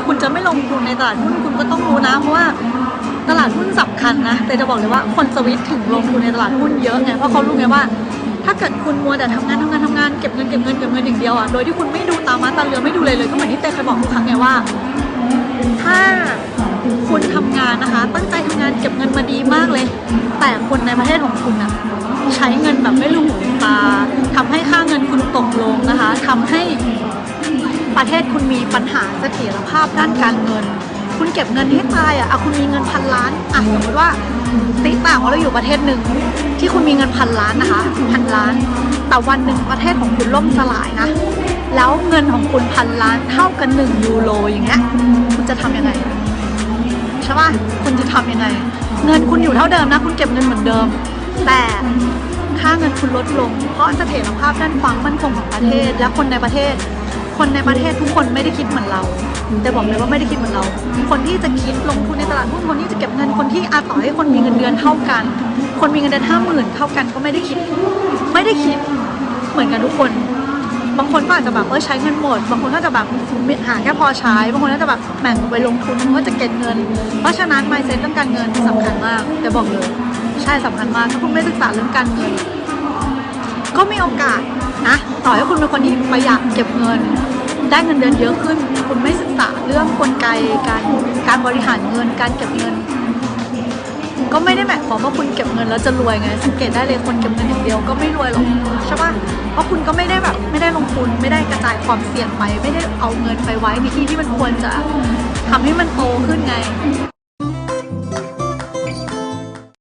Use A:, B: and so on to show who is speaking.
A: ยคุณจะไม่ลงทุนในตลาดหุ้นคุณก็ต้องรู้นะเพราะว่าตลาดหุ้นสำคัญนะแต่จะบอกเลยว่าคนสวิตถึงลงทุนในตลาดหุ้นเยอะไงเพราะเขารู้ไงว่า ถ้าเกิดคุณมัวแต่ทำงานทำงานทำงานเก็บเงินเก็บเงินเก็บเงินอย่างเดียวอะโดยที่คุณไม่ดูตามมาตาเรือไม่ดูเลยเลยก็เหมือนที่เต้เคยบอกทุกครั้งไงว่า ถ้าคุณทำงานนะคะ ตั้งใจทำงานเก็บเงินมาดีมากเลย แต่คนในประเทศของคุณอะใช้เงินแบบไม่รู้หูตา ประเทศคุณมีปัญหาเสถียรภาพด้านการเงิน คุณเก็บเงินให้ตายอะอะคุณมีเงินพันล้านอะสมมติว่าติ๊กต่างว่าเราอยู่ประเทศหนึ่งที่คุณมีเงินพันล้านนะคะพันล้าน แต่วันหนึ่งประเทศของคุณล่มสลายนะ แล้วเงินของคุณพันล้านเท่ากันหนึ่งยูโรอย่างเงี้ยคุณจะทำยังไงใช่ป่ะคุณจะทำยังไง เงินคุณอยู่เท่าเดิมนะ คุณเก็บเงินเหมือนเดิม แต่ค่าเงินคุณลดลง เพราะเสถียรภาพด้านความมั่นคงของประเทศ และคนในประเทศ คนในประเทศทุกคนไม่ได้คิดเหมือนเรา แต่บอกเลยว่าไม่ได้คิดเหมือนเรา คนที่จะคิดลงทุนในตลาดหุ้นคนที่จะเก็บเงินคนที่อาต่อให้คนมีเงินเดือนเท่ากัน คนมีเงินเดือนห้าหมื่นเท่ากันก็ไม่ได้คิด ไม่ได้คิดเหมือนกันทุกคน บางคนก็อาจจะแบบเออใช้เงินหมด บางคนก็จะแบบหาแค่พอใช้ บางคนก็จะแบบแบ่งไปลงทุนบางคนก็จะเก็บเงิน เพราะฉะนั้น mindset เรื่องการเงินสำคัญมาก แต่บอกเลยใช่สำคัญมากถ้าคุณไม่ศึกษาเรื่องการเงิน ก็มีโอกาสนะต่อให้คุณเป็นคนที่ประหยัดเก็บเงิน ได้เงินเดือนเยอะขึ้น คุณไม่ศึกษาเรื่องกลไกการการบริหารเงิน การเก็บเงิน ก็ไม่ได้หมายความว่าคุณเก็บเงินแล้วจะรวยไง สังเกตได้เลยคนเก็บเงินอย่างเดียวก็ไม่รวยหรอกใช่ปะเพราะคุณก็ไม่ได้แบบไม่ได้ลงทุนไม่ได้กระจายความเสี่ยงไป ไม่ได้เอาเงินไปไว้ในที่ที่มันควรจะทำให้มันโตขึ้นไง